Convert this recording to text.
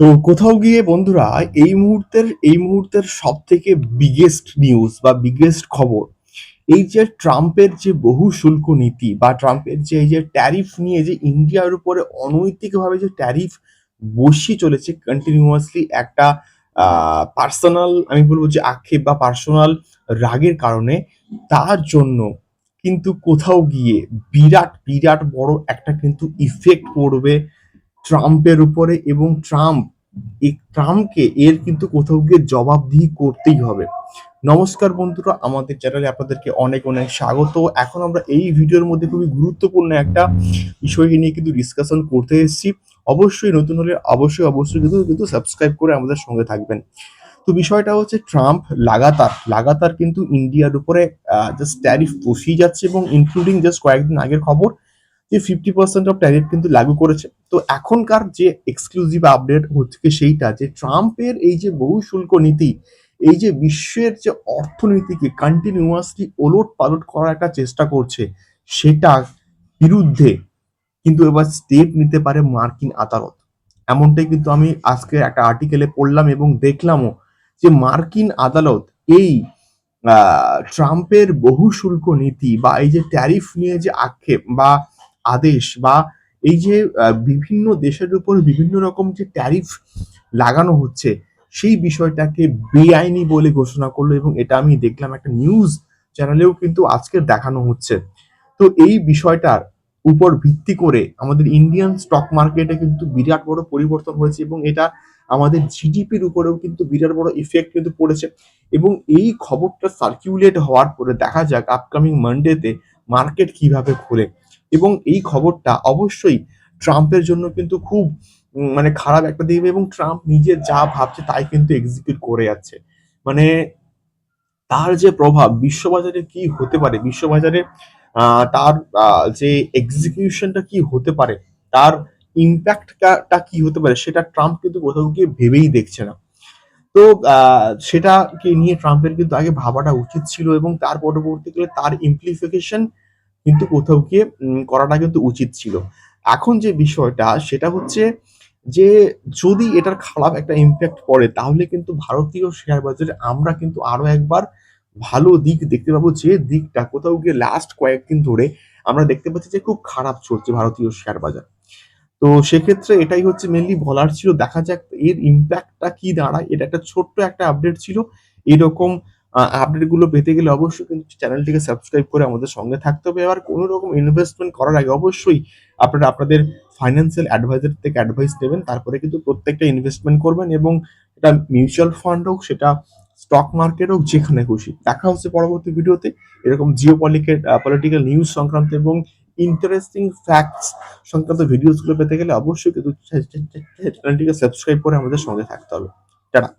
তো কোথাও গিয়ে বন্ধুরা, এই মুহূর্তের এই মুহূর্তের সব থেকে বিগেস্ট নিউজ বা বিগেস্ট খবর, এই যে ট্রাম্পের যে বহু শুল্ক নীতি বা ট্রাম্পের যে এই যে ট্যারিফ নিয়ে যে ইন্ডিয়ার উপরে অনৈতিকভাবে যে ট্যারিফ বসিয়ে চলেছে কন্টিনিউয়াসলি একটা পার্সোনাল আমি বলব যে আক্ষেপ বা পার্সোনাল রাগের কারণে, তার জন্য কিন্তু কোথাও গিয়ে বিরাট বিরাট বড় একটা কিন্তু ইফেক্ট পড়বে ট্রাম্পের উপরে এবং ট্রাম্প, এই ট্রাম্পকে এর কিন্তু কোথাও গিয়ে জবাবদিহি করতেই হবে। নমস্কার বন্ধুরা, আমাদের চ্যানেলে আপনাদেরকে অনেক অনেক স্বাগত। এখন আমরা এই ভিডিওর মধ্যে খুবই গুরুত্বপূর্ণ একটা বিষয়কে নিয়ে কিন্তু ডিসকাশন করতে এসেছি। অবশ্যই নতুন হলে অবশ্যই অবশ্যই কিন্তু কিন্তু সাবস্ক্রাইব করে আমাদের সঙ্গে থাকবেন। তো বিষয়টা হচ্ছে ট্রাম্প লাগাতার লাগাতার কিন্তু ইন্ডিয়ার উপরে জাস্ট ট্যারিফ বসিয়ে যাচ্ছে এবং ইনক্লুডিং জাস্ট কয়েকদিন আগের খবর যে ফিফটি পার্সেন্ট অফ ট্যারিফ কিন্তু লাগু করেছে। তো এখনকার যে এক্সক্লুসিভ আপডেট হচ্ছে সেইটা, যে ট্রাম্পের এই যে বহু শুল্ক নীতি, এই যে বিশ্বের যে অর্থনীতিকে কন্টিনিউয়াসলি ওলট পালট করার একটা চেষ্টা করছে, সেটা বিরুদ্ধে কিন্তু এবার স্টেপ নিতে পারে মার্কিন আদালত। এমনটাই কিন্তু আমি আজকে একটা আর্টিকেলে পড়লাম এবং দেখলামও যে মার্কিন আদালত এই ট্রাম্পের বহু শুল্ক নীতি বা এই যে ট্যারিফ নিয়ে যে আক্ষেপ বা আদেশ বা এই যে বিভিন্ন দেশের উপর বিভিন্ন রকম যে ট্যারিফ লাগানো হচ্ছে, সেই বিষয়টাকে বেআইনি বলে ঘোষণা করল এবং এটা আমি দেখলাম একটা নিউজ চ্যানেলেও কিন্তু আজকে দেখানো হচ্ছে। তো এই বিষয়টার উপর ভিত্তি করে আমাদের ইন্ডিয়ান স্টক মার্কেটে কিন্তু বিরাট বড় পরিবর্তন হয়েছে এবং এটা আমাদের জিডিপির উপরেও কিন্তু বিরাট বড় ইফেক্ট কিন্তু পড়েছে এবং এই খবরটা সার্কিউলেট হওয়ার পরে দেখা যাক আপকামিং মানডেতে মার্কেট কীভাবে খোলে। এবং এই খবরটা অবশ্যই ট্রাম্পের জন্য কিন্তু খুব মানে খারাপ একটা দিক এবং ট্রাম্প নিজে যা ভাবছে তাই কিন্তু এক্সিকিউট করে যাচ্ছে। মানে তার যে প্রভাব বিশ্ববাজারে কি হতে পারে, বিশ্ববাজারে তার যে এক্সিকিউশনটা কি হতে পারে, তার ইম্প্যাক্টটা কি হতে পারে সেটা ট্রাম্প কিন্তু কোথাও গিয়ে ভেবেই দেখছে না। তো সেটাকে নিয়ে ট্রাম্পের কিন্তু আগে ভাবাটা উচিত ছিল এবং তার পরবর্তীকালে তার ইমপ্লিফিকেশন কিন্তু কোথাও গিয়ে করাটা কিন্তু উচিত ছিল। এখন যে বিষয়টা, সেটা হচ্ছে যে, যদি এটার খারাপ একটা ইম্প্যাক্ট পড়ে, তাহলে কিন্তু ভারতীয় শেয়ার বাজারে আমরা কিন্তু আরও একবার ভালো দিক দেখতে পাবো। যে দিকটা কোথাও গিয়ে লাস্ট কয়েকদিন ধরে আমরা দেখতে পাচ্ছি যে, খুব খারাপ চলছে ভারতীয় শেয়ার বাজার। তো সেক্ষেত্রে এটাই হচ্ছে মেনলি বলার ছিল, দেখা যাক এর ইম্প্যাক্টটা কি দাঁড়ায়। এটা একটা ছোট্ট একটা আপডেট ছিল। এরকম আপডেটগুলো পেতে গেলে অবশ্যই কিন্তু চ্যানেলটিকে সাবস্ক্রাইব করে আমাদের সঙ্গে থাকতে হবে। আর কোনো রকম ইনভেস্টমেন্ট করার আগে অবশ্যই আপনারা আপনাদের ফাইন্যান্সিয়াল অ্যাডভাইজার থেকে অ্যাডভাইস নেবেন। তারপরে কিন্তু প্রত্যেকটা ইনভেস্টমেন্ট করবেন এবং এটা মিউচুয়াল ফান্ড হোক, সেটা স্টক মার্কেট হোক, যেখানে খুশি দেখা হচ্ছে পরবর্তী ভিডিওতে। এরকম জিও পলিটিক্যাল নিউজ সংক্রান্ত এবং ইন্টারেস্টিং ফ্যাক্টস সংক্রান্ত ভিডিওসগুলো পেতে গেলে অবশ্যই কিন্তু চ্যানেলটিকে সাবস্ক্রাইব করে আমাদের সঙ্গে থাকতে হবে। টাটা।